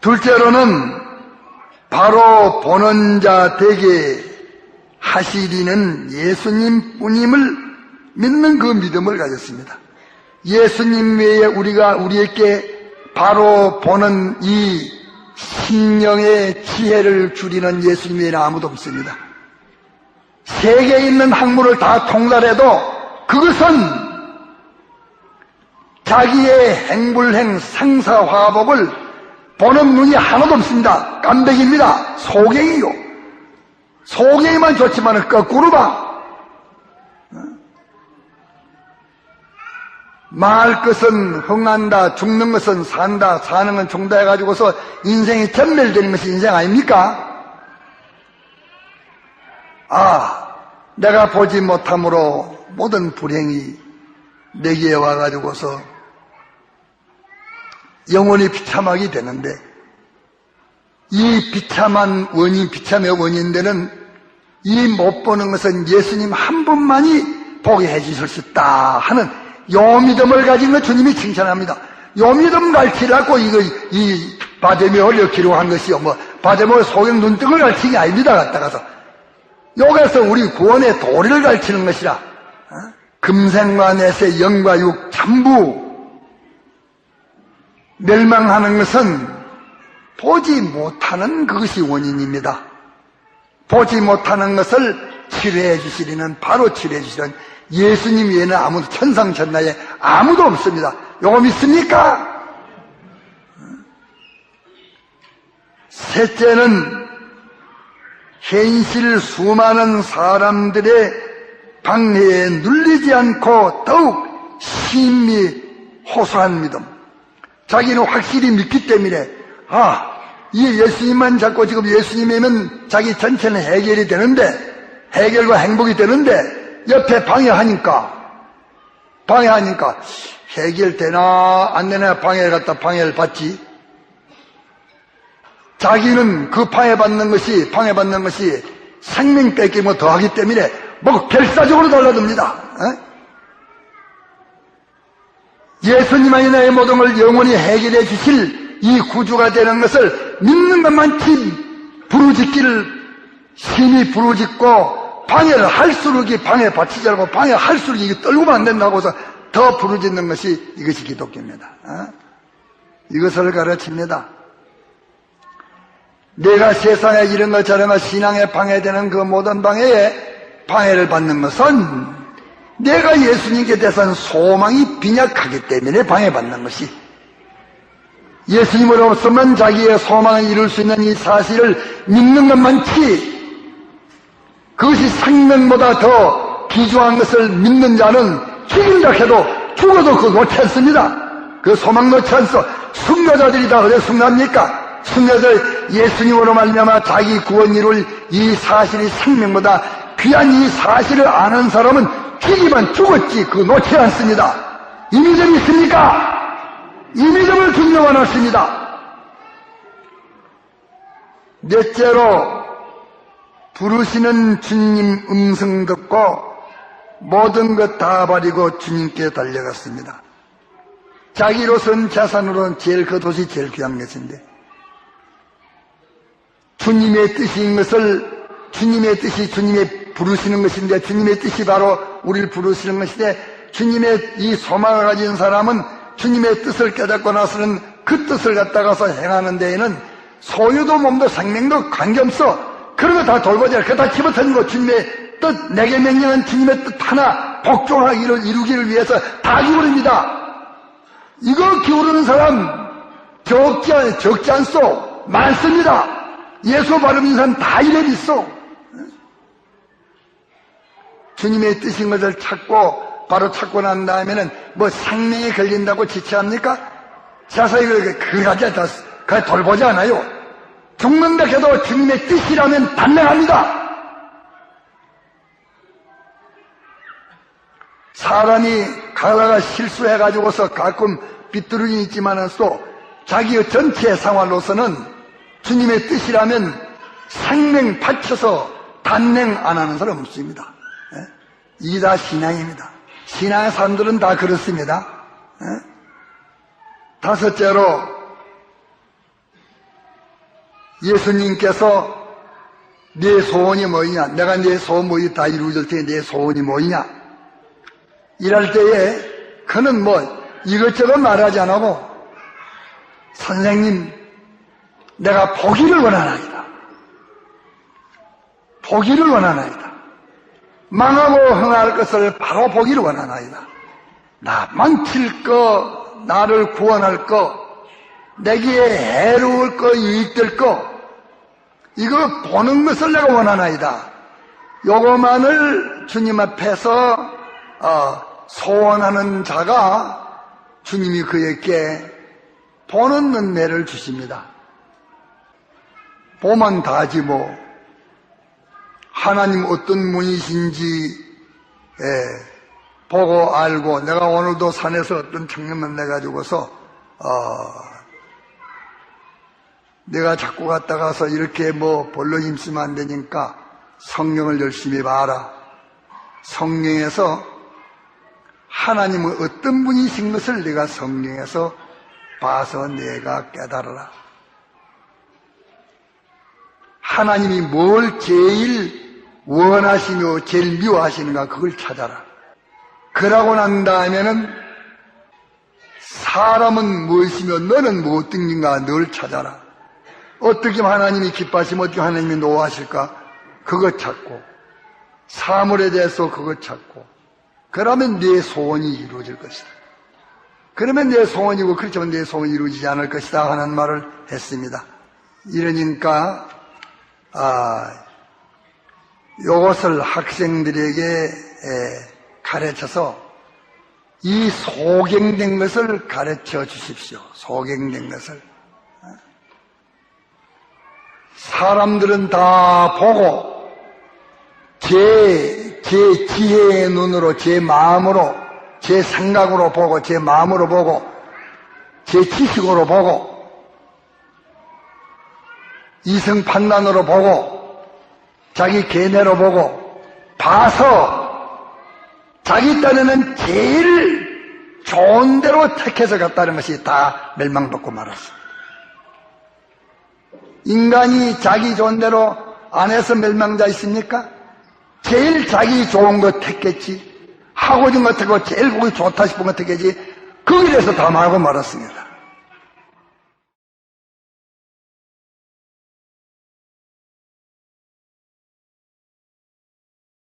둘째로는 바로 보는 자 되게 하시리는 예수님 뿐임을 믿는 그 믿음을 가졌습니다. 예수님 외에 우리가 우리에게 바로 보는 이 신령의 지혜를 줄이는 예수님 외에는 아무도 없습니다. 세계에 있는 학문을 다 통달해도 그것은 자기의 행불행 상사화복을 보는 눈이 하나도 없습니다. 깜백입니다. 소갱이요. 소갱이만 좋지만 거꾸로 봐. 망할 것은 흥한다, 죽는 것은 산다, 사는 건 종다 해가지고서 인생이 전멸되는 것이 인생 아닙니까? 아, 내가 보지 못함으로 모든 불행이 내게 와가지고서 영원히 비참하게 되는데 이 비참한 원인, 비참의 원인들은 이 못 보는 것은 예수님 한 분만이 보게 해주실 수 있다 하는 요 믿음을 가진 것 주님이 칭찬합니다. 요 믿음 가르치라고 이거, 이 바데미를 기록한 것이요. 뭐, 바데미 소경 눈등을 게 아닙니다. 갖다가서. 여기서 우리 구원의 도리를 가르치는 것이라. 어? 금생과 내세 영과 육 전부 멸망하는 것은 보지 못하는 그것이 원인입니다. 보지 못하는 것을 치료해 주시리는 바로 치료해 주시는 예수님 외에는 아무도 천상천하에 아무도 없습니다. 요거 믿습니까? 셋째는 현실 수많은 사람들의 방해에 눌리지 않고 더욱 심히 호소한 믿음. 자기는 확실히 믿기 때문에 아, 이 예수님만 잡고 지금 예수님이면 자기 전체는 해결이 되는데 해결과 행복이 되는데 옆에 방해하니까 방해하니까 해결되나 안 되나 방해를 갖다 방해를 받지 자기는 그 방해받는 것이 방해받는 것이 생명 뺏기면 더하기 때문에 뭐 결사적으로 달라듭니다 어? 예수님만이 나의 모든 걸 영원히 해결해 주실 이 구주가 되는 것을 믿는 것만치 부르짖기를 심히 부르짖고 방해를 할수록 이 방해 받치지 않고 방해할수록 이게 떨고만 안 된다고 해서 더 부르짖는 것이 이것이 기독교입니다. 어? 이것을 가르칩니다. 내가 세상에 이런 것 저런 것 신앙에 방해되는 그 모든 방해에 방해를 받는 것은 내가 예수님께 대해서는 소망이 빈약하기 때문에 방해받는 것이 예수님으로 없으면 자기의 소망을 이룰 수 있는 이 사실을 믿는 것만치 그것이 생명보다 더 기조한 것을 믿는 자는 죽인다 해도 죽어도 그거 놓지 않습니다. 그 소망 놓지 않소. 순교자들이 다 어디 순납니까? 순교자들 예수님으로 말미암아 자기 구원 이룰 이 사실이 생명보다 귀한 이 사실을 아는 사람은 죽이면 죽었지 그 놓지 않습니다. 이 믿음 있습니까? 이 믿음을 증명하 않습니다. 넷째로 부르시는 주님 음성 듣고 모든 것 다 버리고 주님께 달려갔습니다. 자기로선 재산으로는 제일 그 도시 제일 귀한 것인데 주님의 뜻인 것을 주님의 뜻이 주님의 부르시는 것인데 주님의 뜻이 바로 우리를 부르시는 것인데 주님의 이 소망을 가진 사람은 주님의 뜻을 깨닫고 나서는 그 뜻을 갖다가서 행하는 데에는 소유도 몸도 생명도 관계없어. 그런 거 다 돌보자. 그거 다 집어던지고 주님의 뜻, 내게 명령한 주님의 뜻 하나 복종하기를 이루기를 위해서 다 기울입니다. 이거 기울이는 사람 적지, 않, 적지 않소. 많습니다. 예수 바르는 사람 다 이래 있어. 주님의 뜻인 것을 찾고 바로 찾고 난 다음에는 뭐 생명이 걸린다고 지체합니까? 자세히 그러지 않다. 그 돌보지 않아요. 죽는다 해도 주님의 뜻이라면 단명합니다. 사람이 가다가 실수해가지고서 가끔 삐뚤어지 있지만은 또 자기의 전체 생활로서는 주님의 뜻이라면 생명 바쳐서 단냉 안 하는 사람 없습니다. 예? 이게 다 신앙입니다. 신앙의 사람들은 다 그렇습니다. 예? 다섯째로 예수님께서 네 소원이 뭐냐? 내가 네 소원 뭐이 다 이루어질 테니 네 소원이 뭐냐? 이럴 때에 그는 뭐 이것저것 말하지 않고 선생님 내가 보기를 원하나이다. 보기를 원하나이다. 망하고 흥할 것을 바로 보기를 원하나이다. 나 망칠 거, 나를 구원할 거, 내게 해로울 거, 유익될 거, 이거 보는 것을 내가 원하나이다. 요거만을 주님 앞에서 어, 소원하는 자가 주님이 그에게 보는 은혜를 주십니다. 보면 다지 뭐 하나님 어떤 분이신지 예, 보고 알고 내가 오늘도 산에서 어떤 청년 만나가지고서 어, 내가 자꾸 갔다 가서 이렇게 뭐 벌로 힘쓰면 안 되니까 성경을 열심히 봐라. 성경에서 하나님은 어떤 분이신 것을 내가 성경에서 봐서 내가 깨달아라. 하나님이 뭘 제일 원하시며 제일 미워하시는가 그걸 찾아라. 그러고 난 다음에는 사람은 무엇이며 너는 무엇인가 늘 찾아라. 어떻게 하나님이 기뻐하시면 어떻게 하나님이 노하실까? 그것 찾고 사물에 대해서 그것 찾고 그러면 내 소원이 이루어질 것이다. 그러면 내 소원이고 그렇지만 내 소원이 이루어지지 않을 것이다 하는 말을 했습니다. 이러니까 아, 요것을 학생들에게 에, 가르쳐서 이 소경된 것을 가르쳐 주십시오. 소경된 것을. 사람들은 다 보고 제, 제 지혜의 눈으로, 제 마음으로, 제 생각으로 보고, 제 마음으로 보고, 제 지식으로 보고, 이성 판단으로 보고, 자기 계뇌로 보고, 봐서 자기 딴에는 제일 좋은 대로 택해서 갔다는 것이 다 멸망받고 말았습니다. 인간이 자기 좋은 대로 안 해서 멸망자 있습니까? 제일 자기 좋은 것 택했지. 하고 싶은 것 택고 제일 보기 좋다 싶은 것 택했지. 거기에 대해서 다 말고 말았습니다.